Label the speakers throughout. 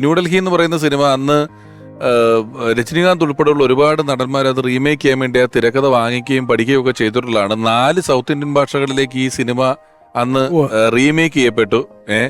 Speaker 1: ന്യൂഡൽഹി എന്ന് പറയുന്ന സിനിമ അന്ന് രജനീകാന്ത് ഉൾപ്പെടെയുള്ള ഒരുപാട് നടന്മാർ അത് റീമേക്ക് ചെയ്യാൻ വേണ്ടി ആ തിരക്കഥ വാങ്ങിക്കുകയും പഠിക്കുകയും ഒക്കെ ചെയ്തിട്ടുള്ളതാണ്. നാല് സൗത്ത് ഇന്ത്യൻ ഭാഷകളിലേക്ക് ഈ സിനിമ അന്ന്. റീമേക്ക് ചെയ്യപ്പെട്ടു. ഏ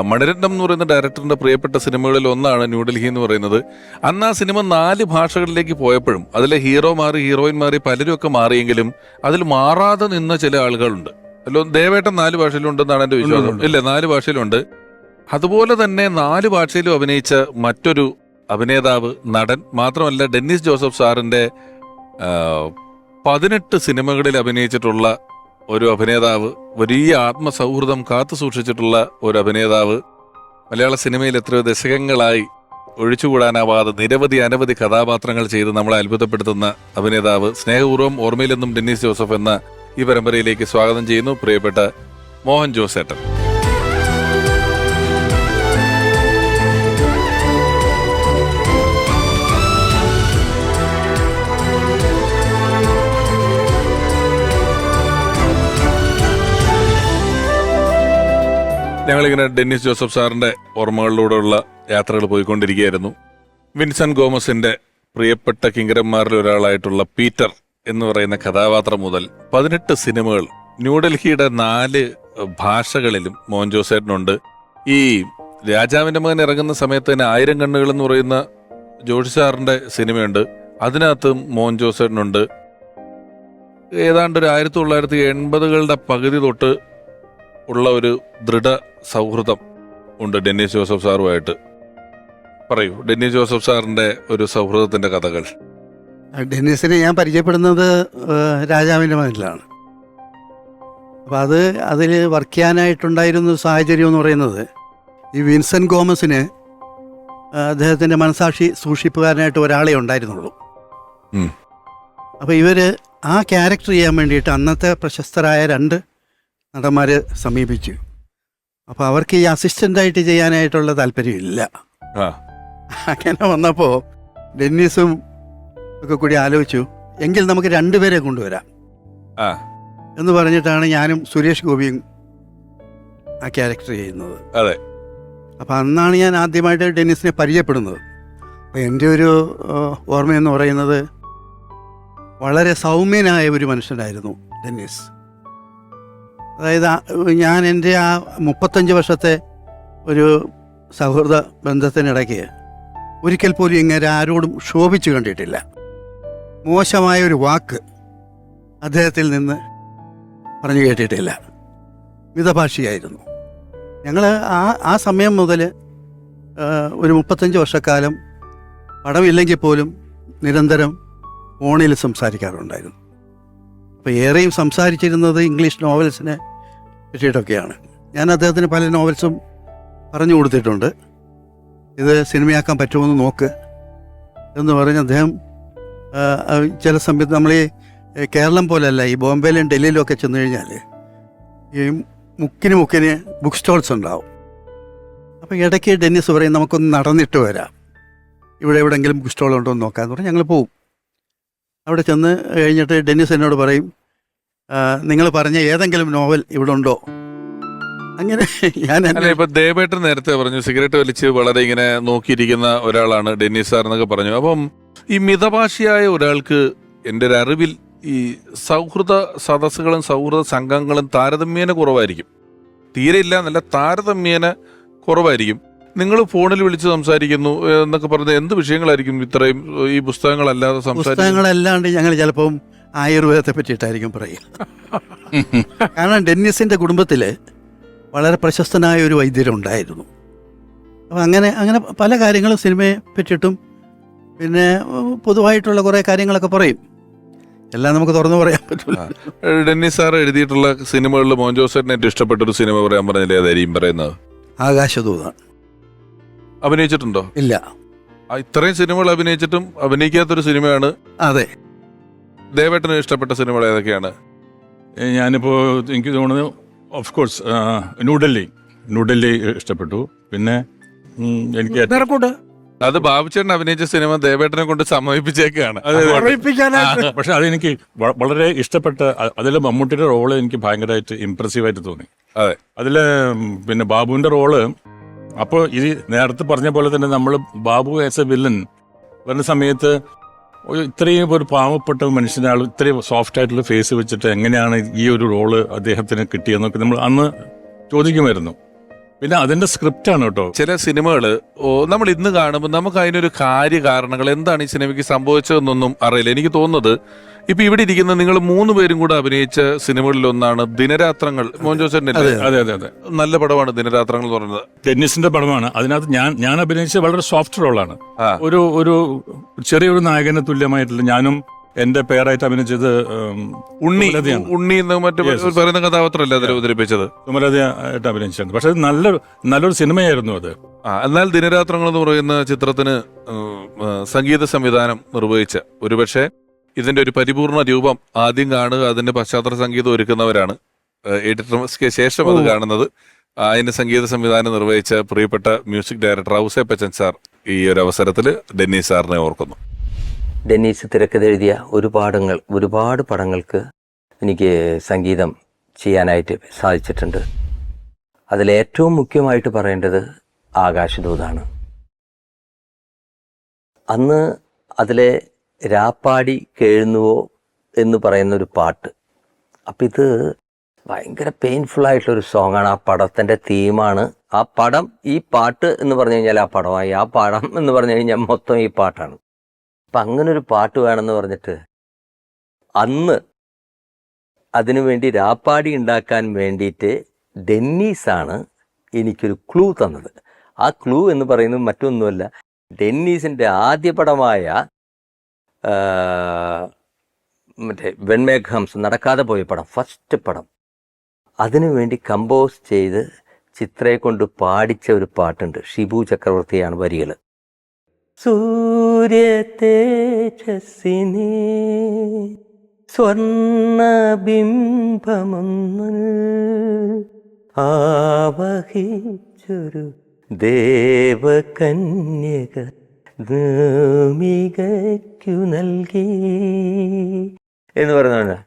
Speaker 1: മണിരത്നം എന്ന് പറയുന്ന ഡയറക്ടറിന്റെ പ്രിയപ്പെട്ട സിനിമകളിൽ ഒന്നാണ് ന്യൂഡൽഹി എന്ന് പറയുന്നത്. അന്ന് ആ സിനിമ നാല് ഭാഷകളിലേക്ക് പോയപ്പോഴും അതിലെ ഹീറോ മാറി ഹീറോയിൻ മാറി പലരും ഒക്കെ മാറിയെങ്കിലും അതിൽ മാറാതെ നിന്ന ചില ആളുകളുണ്ട്. അല്ലോ ദേവേട്ടൻ നാല് ഭാഷയിലുണ്ടെന്നാണ് എന്റെ വിശ്വാസം. ഇല്ല നാല് ഭാഷയിലുണ്ട്. അതുപോലെ തന്നെ നാല് ഭാഷയിലും അഭിനയിച്ച മറ്റൊരു അഭിനേതാവ് നടൻ മാത്രമല്ല ഡെന്നിസ് ജോസഫ് സാറിന്റെ പതിനെട്ട് സിനിമകളിൽ അഭിനയിച്ചിട്ടുള്ള ഒരു അഭിനേതാവ് വലിയ ആത്മസൗഹൃദം കാത്തു സൂക്ഷിച്ചിട്ടുള്ള ഒരു അഭിനേതാവ് മലയാള സിനിമയിൽ എത്രയോ ദശകങ്ങളായി ഒഴിച്ചുകൂടാനാവാതെ നിരവധി അനവധി കഥാപാത്രങ്ങൾ ചെയ്ത് നമ്മളെ അത്ഭുതപ്പെടുത്തുന്ന അഭിനേതാവ് സ്നേഹപൂർവം ഓർമ്മയിലെന്നും ഡെന്നിസ് ജോസഫ് എന്ന ഈ പരമ്പരയിലേക്ക് സ്വാഗതം ചെയ്യുന്നു. പ്രിയപ്പെട്ട മോഹൻ ജോസേട്ടൻ. ഞങ്ങളിങ്ങനെ ഡെന്നിസ് ജോസഫ് സാറിന്റെ ഓർമ്മകളിലൂടെയുള്ള യാത്രകൾ പോയിക്കൊണ്ടിരിക്കുകയായിരുന്നു. വിൻസെന്റ് ഗോമസിന്റെ പ്രിയപ്പെട്ട കിങ്കരന്മാരിൽ ഒരാളായിട്ടുള്ള പീറ്റർ എന്ന് പറയുന്ന കഥാപാത്രം മുതൽ പതിനെട്ട് സിനിമകൾ ന്യൂഡൽഹിയുടെ നാല് ഭാഷകളിലും മോൻ ജോസേട്ടനുണ്ട്. ഈ രാജാവിന്റെ മകൻ ഇറങ്ങുന്ന സമയത്ത് തന്നെ ആയിരം കണ്ണുകൾ എന്ന് പറയുന്ന ജോഷി സാറിന്റെ സിനിമയുണ്ട്. അതിനകത്തും മോൻ ജോസേട്ടനുണ്ട്. ഏതാണ്ട് ഒരു ആയിരത്തി തൊള്ളായിരത്തി എൺപതുകളുടെ പകുതി തൊട്ട് ഉള്ള ഒരു ദൃഢ സൗഹൃദം ഉണ്ട് ഡെന്നിസ് ജോസഫ് സാറുമായിട്ട്. പറയൂ ഡെന്നിസ് ജോസഫ് സാറിന്റെ ഒരു സൗഹൃദത്തിന്റെ കഥകൾ.
Speaker 2: ഡെന്നിസിനെ ഞാൻ പരിചയപ്പെടുന്നത് രാജാവിന്റെ മകനിലാണ്. അപ്പം അത് അതിൽ വർക്ക് ചെയ്യാനായിട്ടുണ്ടായിരുന്ന സാഹചര്യം എന്ന് പറയുന്നത് ഈ വിൻസെന്റ് ഗോമസിന് അദ്ദേഹത്തിന്റെ മനസാക്ഷി സൂക്ഷിപ്പുകാരനായിട്ട് ഒരാളെ ഉണ്ടായിരുന്നുള്ളൂ. അപ്പോൾ ഇവർ ആ ക്യാരക്ടർ ചെയ്യാൻ വേണ്ടിയിട്ട് അന്നത്തെ പ്രശസ്തരായ രണ്ട് നടന്മാരെ സമീപിച്ചു. അപ്പോൾ അവർക്ക് ഈ അസിസ്റ്റന്റായിട്ട് ചെയ്യാനായിട്ടുള്ള താല്പര്യമില്ല. അങ്ങനെ വന്നപ്പോൾ ഡെന്നിസും ഒക്കെ കൂടി ആലോചിച്ചു എങ്കിൽ നമുക്ക് രണ്ടുപേരെ കൊണ്ടുവരാം. എന്ന് പറഞ്ഞിട്ടാണ് ഞാനും സുരേഷ് ഗോപിയും ആ ക്യാരക്ടർ ചെയ്യുന്നത്.
Speaker 1: അതെ.
Speaker 2: അപ്പോൾ അന്നാണ് ഞാൻ ആദ്യമായിട്ട് ഡെന്നിസിനെ പരിചയപ്പെടുന്നത്. അപ്പോൾ എന്റെ ഒരു ഓർമ്മയെന്ന് പറയുന്നത് വളരെ സൗമ്യനായ ഒരു മനുഷ്യനായിരുന്നു ഡെന്നിസ്. അതായത് ഞാൻ എന്റെ ആ മുപ്പത്തഞ്ച് വർഷത്തെ ഒരു സൗഹൃദ ബന്ധത്തിനിടയ്ക്ക് ഒരിക്കൽ പോലും ഇങ്ങനെ ആരോടും ശോഭിച്ചു കണ്ടിട്ടില്ല. മോശമായ ഒരു വാക്ക് അദ്ദേഹത്തിൽ നിന്ന് പറഞ്ഞു കേട്ടിട്ടില്ല. മിതഭാഷിയായിരുന്നു. ഞങ്ങൾ ആ ആ സമയം മുതൽ ഒരു മുപ്പത്തഞ്ച് വർഷക്കാലം പടമില്ലെങ്കിൽ പോലും നിരന്തരം ഫോണിൽ സംസാരിക്കാറുണ്ടായിരുന്നു. അപ്പോൾ ഏറെയും സംസാരിച്ചിരുന്നത് ഇംഗ്ലീഷ് നോവൽസിനെ പറ്റിയിട്ടൊക്കെയാണ്. ഞാൻ അദ്ദേഹത്തിന് പല നോവൽസും പറഞ്ഞു കൊടുത്തിട്ടുണ്ട്. ഇത് സിനിമയാക്കാൻ പറ്റുമെന്ന് നോക്ക് എന്ന് പറഞ്ഞ് അദ്ദേഹം ചില സമയത്ത് നമ്മൾ ഈ കേരളം പോലെയല്ല ഈ ബോംബെയിലും ഡൽഹിയിലും ഒക്കെ ചെന്ന് കഴിഞ്ഞാൽ ഈ മുക്കിന് മുക്കിന് ബുക്ക് സ്റ്റോൾസ് ഉണ്ടാവും. അപ്പോൾ ഇടയ്ക്ക് ഡെന്നിസ് പറയും നമുക്കൊന്ന് നടന്നിട്ട് വരാം. ഇവിടെ എവിടെയെങ്കിലും ബുക്ക് സ്റ്റോൾ ഉണ്ടോ എന്ന് നോക്കാമെന്ന് പറഞ്ഞാൽ ഞങ്ങൾ പോവും. അവിടെ ചെന്ന് കഴിഞ്ഞിട്ട് ഡെന്നിസ് എന്നോട് പറയും നിങ്ങൾ പറഞ്ഞ ഏതെങ്കിലും നോവൽ ഇവിടെ ഉണ്ടോ? അങ്ങനെ ഞാൻ
Speaker 1: ഇപ്പൊ ദേവേട്ടൻ നേരത്തെ പറഞ്ഞു സിഗരറ്റ് വലിച്ച് വളരെ ഇങ്ങനെ നോക്കിയിരിക്കുന്ന ഒരാളാണ് ഡെന്നിസ് സാർ എന്നൊക്കെ പറഞ്ഞു. അപ്പം ഈ മിതഭാഷയായ ഒരാൾക്ക് എന്റെ ഒരു അറിവിൽ ഈ സൗഹൃദ സദസ്സുകളും സൗഹൃദ സംഘങ്ങളും താരതമ്യേന കുറവായിരിക്കും. തീരെ ഇല്ല എന്നല്ല താരതമ്യേന കുറവായിരിക്കും. നിങ്ങൾ ഫോണിൽ വിളിച്ച് സംസാരിക്കുന്നു എന്നൊക്കെ പറഞ്ഞ എന്ത് വിഷയങ്ങളായിരിക്കും ഇത്രയും ഈ പുസ്തകങ്ങളല്ലാതെ
Speaker 2: പുസ്തകങ്ങളല്ലാണ്ട് ഞങ്ങൾ ചിലപ്പം ആയുർവേദത്തെ പറ്റിയിട്ടായിരിക്കും പറയുക. കാരണം ഡെന്നിസിന്റെ കുടുംബത്തിൽ വളരെ പ്രശസ്തനായ ഒരു വൈദ്യരുണ്ടായിരുന്നു അപ്പം അങ്ങനെ അങ്ങനെ പല കാര്യങ്ങളും സിനിമയെ പറ്റിയിട്ടും പിന്നെ പൊതുവായിട്ടുള്ള കുറേ കാര്യങ്ങളൊക്കെ പറയും. എല്ലാം നമുക്ക് തുറന്നു പറയാൻ പറ്റില്ല
Speaker 1: ഡെന്നി ഡെന്നിസ് സാർ എഴുതിയിട്ടുള്ള സിനിമകളിൽ മോഹൻ ജോസേട്ടിന് ഏറ്റവും ഇഷ്ടപ്പെട്ട ഒരു സിനിമ പറയാൻ പറഞ്ഞില്ലേ? അതായിരിക്കും പറയുന്നത്.
Speaker 2: ആകാശദൂത
Speaker 1: അഭിനയിച്ചിട്ടുണ്ടോ?
Speaker 2: ഇല്ല.
Speaker 1: ആ, ഇത്രയും സിനിമകൾ അഭിനയിച്ചിട്ടും അഭിനയിക്കാത്തൊരു സിനിമയാണ്.
Speaker 2: അതെ.
Speaker 1: ദേവേട്ടന് ഇഷ്ടപ്പെട്ട സിനിമകൾ ഏതൊക്കെയാണ്?
Speaker 3: ഏ, ഞാനിപ്പോ എനിക്ക് തോന്നുന്നത് ഓഫ് കോഴ്സ് ന്യൂഡൽഹി ന്യൂഡൽഹി ഇഷ്ടപ്പെട്ടു. പിന്നെ ഉം, എനിക്ക് ഏറ്റവും-
Speaker 2: നിറക്കൂട്ട്
Speaker 1: അത് ബാബുചേട്ടൻ അഭിനയിച്ച സിനിമ ദേവേട്ടനെ കൊണ്ട്
Speaker 3: സമ്മതിപ്പിച്ചേക്കാണ്.
Speaker 2: പറയിപ്പിക്കാനായിട്ട്
Speaker 3: പക്ഷെ അതെനിക്ക് വ- വളരെ ഇഷ്ടപ്പെട്ട അതിൽ അതിലെ മമ്മൂട്ടിയുടെ റോൾ എനിക്ക് ഭയങ്കരമായിട്ട് ഇമ്പ്രസീവായിട്ട് തോന്നി.
Speaker 1: അതെ.
Speaker 3: അതിലെ പിന്നെ ബാബുവിന്റെ റോൾ അപ്പോൾ ഇത് നേരത്തെ പറഞ്ഞ പോലെ തന്നെ നമ്മൾ ബാബു ആസ് എ വില്ലൻ വരുന്ന സമയത്ത് ഇത്രയും ഒരു പാവപ്പെട്ട മനുഷ്യനാൾ ഇത്രയും സോഫ്റ്റ് ആയിട്ടുള്ള ഫേസ് വെച്ചിട്ട് എങ്ങനെയാണ് ഈ ഒരു റോൾ അദ്ദേഹത്തിന് കിട്ടിയെന്നൊക്കെ നമ്മൾ അന്ന് ചോദിക്കുമായിരുന്നു. പിന്നെ അതിന്റെ സ്ക്രിപ്റ്റ് ആണ് കേട്ടോ.
Speaker 1: ചില സിനിമകൾ നമ്മൾ ഇന്ന് കാണുമ്പോൾ നമുക്ക് അതിനൊരു കാര്യകാരണങ്ങൾ എന്താണ് ഈ സിനിമയ്ക്ക് സംഭവിച്ചതെന്നൊന്നും അറിയില്ല. എനിക്ക് തോന്നുന്നത് ഇപ്പൊ ഇവിടെ ഇരിക്കുന്ന നിങ്ങൾ മൂന്ന് പേരും കൂടെ അഭിനയിച്ച സിനിമകളിൽ ഒന്നാണ് ദിനരാത്രങ്ങൾ. മോഹൻ ജോസഫിന്റെ?
Speaker 3: അതെ അതെ അതെ
Speaker 1: നല്ല പടമാണ് ദിനരാത്രങ്ങൾ എന്ന് പറയുന്നത്.
Speaker 3: ടെന്നീസിന്റെ പടമാണ്. അതിനകത്ത് ഞാൻ ഞാൻ അഭിനയിച്ച വളരെ സോഫ്റ്റ് റോളാണ്. ഒരു ഒരു ചെറിയൊരു നായകന് തുല്യമായിട്ടുള്ള ഞാനും എന്റെ പേരായിട്ട് അഭിനയിച്ചത്
Speaker 1: ഉണ്ണി ഉണ്ണി എന്ന് മറ്റു. പറയുന്ന കഥാപാത്രമല്ല അതിൽ അവതരിപ്പിച്ചത്?
Speaker 3: സുമലതയായിട്ട് അഭിനയിച്ചത്. പക്ഷെ നല്ല നല്ലൊരു സിനിമയായിരുന്നു അത്.
Speaker 1: എന്നാൽ ദിനരാത്രങ്ങൾ എന്ന് പറയുന്ന ചിത്രത്തിന് സംഗീത സംവിധാനം നിർവഹിച്ച ഒരുപക്ഷെ ഇതിന്റെ ഒരു പരിപൂർണ രൂപം ആദ്യം കാണുക അതിന്റെ പശ്ചാത്തല സംഗീതം ഒരുക്കുന്നവരാണ്. എഡിറ്റർക്ക് ശേഷം അത്. കാണുന്നത്. അതിന് അതിന്റെ സംഗീത സംവിധാനം നിർവഹിച്ച പ്രിയപ്പെട്ട music director Ouseppachan sir ഈ ഒരു അവസരത്തിൽ ഡെന്നി സാറിനെ ഓർക്കുന്നു.
Speaker 4: ഡെന്നീസ് തിരക്കഥെഴുതിയ ഒരുപാടങ്ങൾ ഒരുപാട് പടങ്ങൾക്ക് എനിക്ക് സംഗീതം ചെയ്യാനായിട്ട് സാധിച്ചിട്ടുണ്ട്. അതിലേറ്റവും മുഖ്യമായിട്ട് പറയേണ്ടത് ആകാശദൂതാണ്. അന്ന് അതിലെ രാപ്പാടി കേഴുന്നുവോ എന്ന് പറയുന്ന ഒരു പാട്ട്. അപ്പം ഇത് ഭയങ്കര പെയിൻഫുൾ ആയിട്ടുള്ളൊരു സോങ്ങാണ് ആ പടത്തിന്റെ തീമാണ് ആ പടം ഈ പാട്ട് എന്ന് പറഞ്ഞു കഴിഞ്ഞാൽ ആ പടമായി. ആ പടം എന്ന് പറഞ്ഞു കഴിഞ്ഞാൽ മൊത്തം ഈ പാട്ടാണ്. അപ്പം അങ്ങനെ ഒരു പാട്ട് വേണമെന്ന് പറഞ്ഞിട്ട് അന്ന് അതിനു വേണ്ടി രാപ്പാടി ഉണ്ടാക്കാൻ വേണ്ടിയിട്ട് ഡെന്നീസാണ് എനിക്കൊരു ക്ലൂ തന്നത്. ആ ക്ലൂ എന്ന് പറയുന്നത് മറ്റൊന്നുമല്ല ഡെന്നീസിന്റെ ആദ്യ പടമായ മറ്റേ വെൺമേഘംസ് നടക്കാതെ പോയ പടം ഫസ്റ്റ് പടം. അതിനു വേണ്ടി കമ്പോസ് ചെയ്ത് ചിത്രയെ കൊണ്ട് പാടിച്ച ഒരു പാട്ടുണ്ട്. ഷിബു ചക്രവർത്തിയാണ് വരികൾ സൂര്യ തേജസ്സിനെ സ്വർണബിംബമൊന്നിൽ ആവഹിച്ചൊരു ദേവകന്യക ഭൂമികയ്ക്കു നൽകി. എന്ന് പറഞ്ഞാ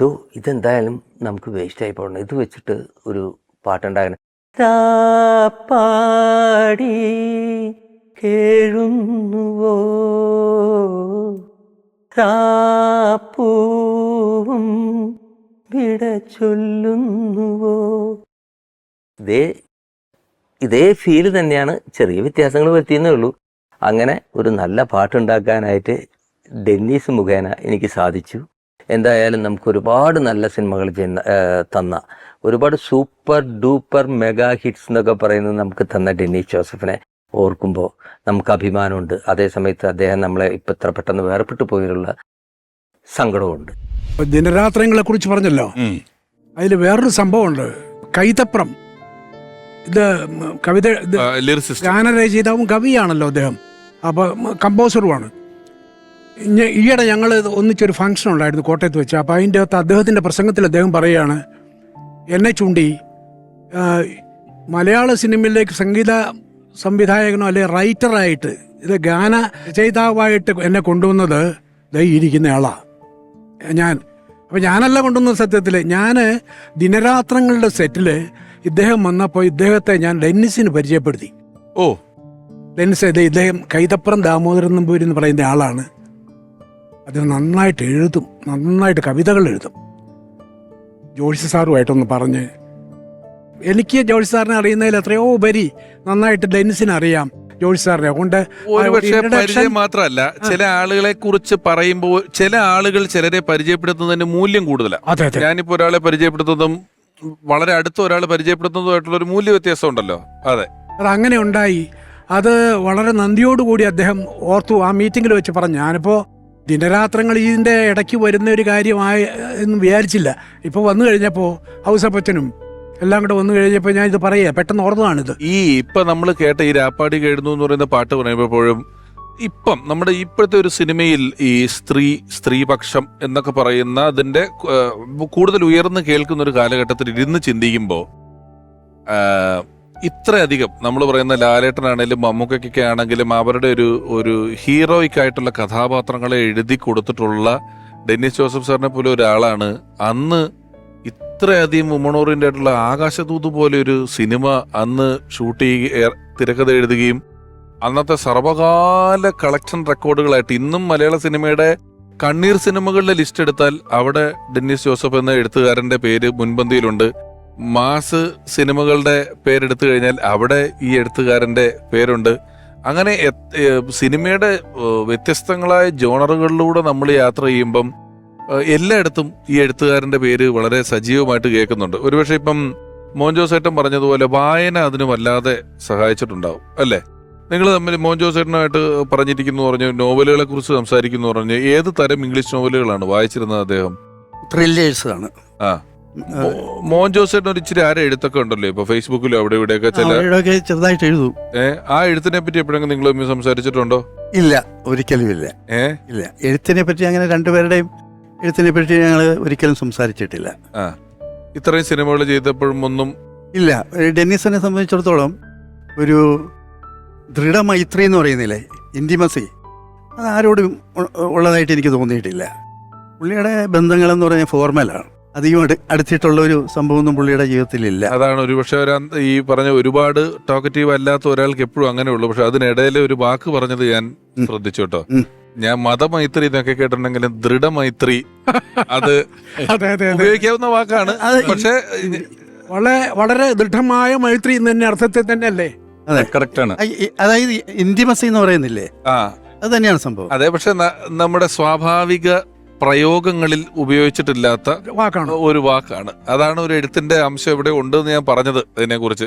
Speaker 4: ഡോ ഇതെന്തായാലും നമുക്ക് വേസ്റ്റ് ആയി പോകണം. ഇത് വെച്ചിട്ട് ഒരു പാട്ടുണ്ടാകണം. പാടി കേഴുന്നുവോ? രാപ്പൂവും വിട ചൊല്ലുന്നുവോ? ഇതേ ഇതേ ഫീൽ തന്നെയാണ് ചെറിയ വ്യത്യാസങ്ങൾ വരുത്തിയെന്നേ ഉള്ളൂ. അങ്ങനെ ഒരു നല്ല പാട്ടുണ്ടാക്കാനായിട്ട് ഡെന്നീസ് മുഖേന എനിക്ക് സാധിച്ചു. എന്തായാലും നമുക്ക് ഒരുപാട് നല്ല സിനിമകൾ തന്ന ഒരുപാട് സൂപ്പർ ഡൂപ്പർ മെഗാ ഹിറ്റ്സ് എന്നൊക്കെ പറയുന്നത് നമുക്ക് തന്ന ഡെന്നീസ് ജോസഫിനെ ഓർക്കുമ്പോൾ നമുക്ക് അഭിമാനമുണ്ട്. അതേ സമയത്ത് അദ്ദേഹം നമ്മളെ ഇപ്പം ഇത്ര പെട്ടെന്ന് വേർപെട്ടു പോയിട്ടുള്ള സങ്കടമുണ്ട്
Speaker 5: ദിനരാത്രങ്ങളെ കുറിച്ച് പറഞ്ഞല്ലോ. അതിൽ വേറൊരു സംഭവമുണ്ട്. കൈതപ്രം. ഇത് കവിത ഗാനരചയിതാവും കവിയാണല്ലോ അദ്ദേഹം. അപ്പോൾ കമ്പോസറുമാണ്. ഈയിടെ ഞങ്ങൾ ഒന്നിച്ചൊരു ഫങ്ഷൻ ഉണ്ടായിരുന്നു കോട്ടയത്ത് വെച്ച്. അപ്പോൾ അതിന്റെ അകത്ത് അദ്ദേഹത്തിന്റെ പ്രസംഗത്തിൽ അദ്ദേഹം പറയുകയാണ് എന്നെ ചൂണ്ടി മലയാള സിനിമയിലേക്ക് സംഗീത സംവിധായകനോ അല്ലെ റൈറ്ററായിട്ട് ഇത് ഗാന രചയിതാവായിട്ട് എന്നെ കൊണ്ടുവന്നത് ദൈ ഇരിക്കുന്ന ആളാ. ഞാൻ. അപ്പം ഞാനല്ല കൊണ്ടുവന്നത് സത്യത്തിൽ ഞാൻ ദിനരാത്രങ്ങളുടെ സെറ്റിൽ ഇദ്ദേഹം വന്നപ്പോൾ ഇദ്ദേഹത്തെ ഞാൻ ഡെന്നിസിന് പരിചയപ്പെടുത്തി.
Speaker 1: ഓ.
Speaker 5: ഡെന്നിസ് ഇദ്ദേഹം കൈതപ്പുറം ദാമോദരൻ നമ്പൂരി എന്ന് പറയുന്ന ആളാണ്. അദ്ദേഹം നന്നായിട്ട് എഴുതും. നന്നായിട്ട് കവിതകൾ എഴുതും. ജോഷി സാറുമായിട്ടൊന്ന് പറഞ്ഞ് എനിക്ക് ജോഴ്സി സാറിനെ അറിയുന്നതിൽ എത്രയോ ഉപരി നന്നായിട്ട് ഡെന്നിസിനെ അറിയാം ജോഴ്സി സാറിനെ.
Speaker 1: പരിചയം മാത്രമല്ല ചില ആളുകളെ കുറിച്ച് പറയുമ്പോൾ ചില ആളുകൾ ചിലരെ പരിചയപ്പെടുത്തുന്നതിന് മൂല്യം കൂടുതലാണ്. ഞാനിപ്പോ ഒരാളെ പരിചയപ്പെടുത്തുന്നതും വളരെ അടുത്ത ഒരാൾ പരിചയപ്പെടുത്തുന്നതുമായിട്ടുള്ള ഒരു മൂല്യ വ്യത്യാസം ഉണ്ടല്ലോ. അതെ.
Speaker 5: അത് അങ്ങനെ ഉണ്ടായി. അത് വളരെ നന്ദിയോടുകൂടി അദ്ദേഹം ഓർത്തു. ആ മീറ്റിംഗിൽ വെച്ച് പറഞ്ഞു ഞാനിപ്പോൾ ദിനരാത്രങ്ങൾ ഇതിന്റെ ഇടയ്ക്ക് വരുന്ന ഒരു കാര്യമായി എന്ന് വിചാരിച്ചില്ല. ഇപ്പോൾ വന്നു കഴിഞ്ഞപ്പോൾ ഹൗസപ്പച്ചനും എല്ലാം കൂടെ വന്നു കഴിഞ്ഞപ്പോൾ ഞാൻ ഇത് പറയുക പെട്ടെന്ന് ഓർന്നതാണിത്
Speaker 1: ഈ ഇപ്പൊ നമ്മൾ കേട്ട ഈ രാപ്പാടി കേടുന്നു എന്ന് പറയുന്ന പാട്ട് പറയുമ്പോഴും ഇപ്പം നമ്മുടെ ഇപ്പോഴത്തെ ഒരു സിനിമയിൽ ഈ സ്ത്രീ സ്ത്രീപക്ഷം എന്നൊക്കെ പറയുന്ന അതിന്റെ കൂടുതൽ ഉയർന്ന് കേൾക്കുന്ന ഒരു കാലഘട്ടത്തിൽ ഇരുന്ന് ചിന്തിക്കുമ്പോൾ ഇത്രയധികം നമ്മൾ പറയുന്ന ലാലേട്ടനാണെങ്കിലും മമ്മൂക്കൊക്കെ ആണെങ്കിലും അവരുടെ ഒരു ഒരു ഹീറോയിക് ആയിട്ടുള്ള കഥാപാത്രങ്ങളെ എഴുതി കൊടുത്തിട്ടുള്ള ഡെന്നിസ് ജോസഫ് സാറിനെ പോലെ ഒരാളാണ് അന്ന് ഇത്രയധികം വുമൺ ആയിട്ടുള്ള ആകാശദൂത് പോലെ ഒരു സിനിമ അന്ന് ഷൂട്ട് ചെയ്യുക തിരക്കഥ എഴുതുകയും അന്നത്തെ സർവകാല കളക്ഷൻ റെക്കോർഡുകളായിട്ട് ഇന്നും മലയാള സിനിമയുടെ കണ്ണീർ സിനിമകളുടെ ലിസ്റ്റ് എടുത്താൽ അവിടെ ഡെന്നിസ് ജോസഫ് എന്ന എഴുത്തുകാരന്റെ പേര് മുൻപന്തിയിലുണ്ട്. മാസ് സിനിമകളുടെ പേരെടുത്തു കഴിഞ്ഞാൽ അവിടെ ഈ എഴുത്തുകാരന്റെ പേരുണ്ട്. അങ്ങനെ സിനിമയുടെ വ്യത്യസ്തങ്ങളായ ജോണറുകളിലൂടെ നമ്മൾ യാത്ര ചെയ്യുമ്പം എല്ലായിടത്തും ഈ എഴുത്തുകാരന്റെ പേര് വളരെ സജീവമായിട്ട് കേൾക്കുന്നുണ്ട്. ഒരുപക്ഷെ ഇപ്പം മോൻ ജോസേട്ടൻ പറഞ്ഞതുപോലെ വായന അതിന് വല്ലാതെ സഹായിച്ചിട്ടുണ്ടാവും അല്ലേ? നിങ്ങൾ തമ്മിൽ മോൻ ജോസേട്ടനുമായിട്ട് പറഞ്ഞിരിക്കുന്നു പറഞ്ഞു നോവലുകളെ കുറിച്ച് സംസാരിക്കുന്നു പറഞ്ഞു ഏത് തരം ഇംഗ്ലീഷ് നോവലുകളാണ് വായിച്ചിരുന്നത് അദ്ദേഹം?
Speaker 2: ത്രില്ലേഴ്സ് ആണ്
Speaker 1: ആ. മോ- മോൻ ജോസേട്ടൻ ഒരു ഇച്ചിരി ആരെ എഴുത്തൊക്കെ ഉണ്ടല്ലോ ഇപ്പൊ ഫേസ്ബുക്കിലും അവിടെ ഇവിടെയൊക്കെ ചില
Speaker 2: ചെറുതായിട്ട് എഴുതും.
Speaker 1: ഏ, ആ എഴുത്തിനെ പറ്റി എപ്പോഴെങ്കിലും നിങ്ങൾ സംസാരിച്ചിട്ടുണ്ടോ?
Speaker 2: ഇല്ല ഒരിക്കലും ഇല്ല
Speaker 1: ഏ?
Speaker 2: ഇല്ല എഴുത്തിനെ പറ്റി അങ്ങനെ രണ്ടുപേരുടെയും എഴുത്തിനെ പറ്റി ഞങ്ങൾ ഒരിക്കലും സംസാരിച്ചിട്ടില്ല.
Speaker 1: ഇത്രയും സിനിമകൾ ചെയ്തപ്പോഴും ഒന്നും
Speaker 2: ഇല്ല ഡെന്നിസിനെ സംബന്ധിച്ചിടത്തോളം ഒരു ദൃഢമൈത്രി എന്ന് പറയുന്നില്ലേ ഇന്റിമസി അത് ആരോടും ഉള്ളതായിട്ട് എനിക്ക് തോന്നിയിട്ടില്ല. പുള്ളിയുടെ ബന്ധങ്ങളെന്ന് പറഞ്ഞാൽ ഫോർമലാണ് അധികം അടു അടുത്തിട്ടുള്ള ഒരു സംഭവമൊന്നും പുള്ളിയുടെ ജീവിതത്തിലില്ല.
Speaker 1: അതാണ് ഒരുപക്ഷെ ഈ പറഞ്ഞ ഒരുപാട് ടോക്കറ്റീവ് അല്ലാത്ത ഒരാൾക്ക് എപ്പോഴും അങ്ങനെയുള്ളൂ. ഉള്ളു പക്ഷെ അതിനിടയിലെ ഒരു വാക്ക് പറഞ്ഞത് ഞാൻ. ശ്രദ്ധിച്ചു കേട്ടോ. ഞാൻ മതമൈത്രി എന്നൊക്കെ കേട്ടിട്ടുണ്ടെങ്കിലും ദൃഢമൈത്രി. അത്
Speaker 5: അതെ അതെ അതെ.
Speaker 1: ഉപയോഗിക്കാവുന്ന വാക്കാണ്. പക്ഷേ
Speaker 5: വളരെ വളരെ ദൃഢമായ മൈത്രി എന്ന് തന്നെ അർത്ഥത്തിൽ തന്നെ അല്ലേ
Speaker 2: അതെ
Speaker 3: കറക്റ്റാണ്
Speaker 2: ആണ്. അതായത് ഇന്റിമസി എന്ന് പറയുന്നില്ലേ?
Speaker 1: ആ.
Speaker 2: അത് തന്നെയാണ് സംഭവം.
Speaker 1: അതെ പക്ഷെ നമ്മുടെ സ്വാഭാവിക പ്രയോഗങ്ങളിൽ ഉപയോഗിച്ചിട്ടില്ലാത്ത
Speaker 5: വാക്കാണ്.
Speaker 1: ഒരു വാക്കാണ്. അതാണ് ഒരു എഴുത്തിന്റെ അംശം ഇവിടെ ഉണ്ടെന്ന് ഞാൻ പറഞ്ഞത് അതിനെ കുറിച്ച്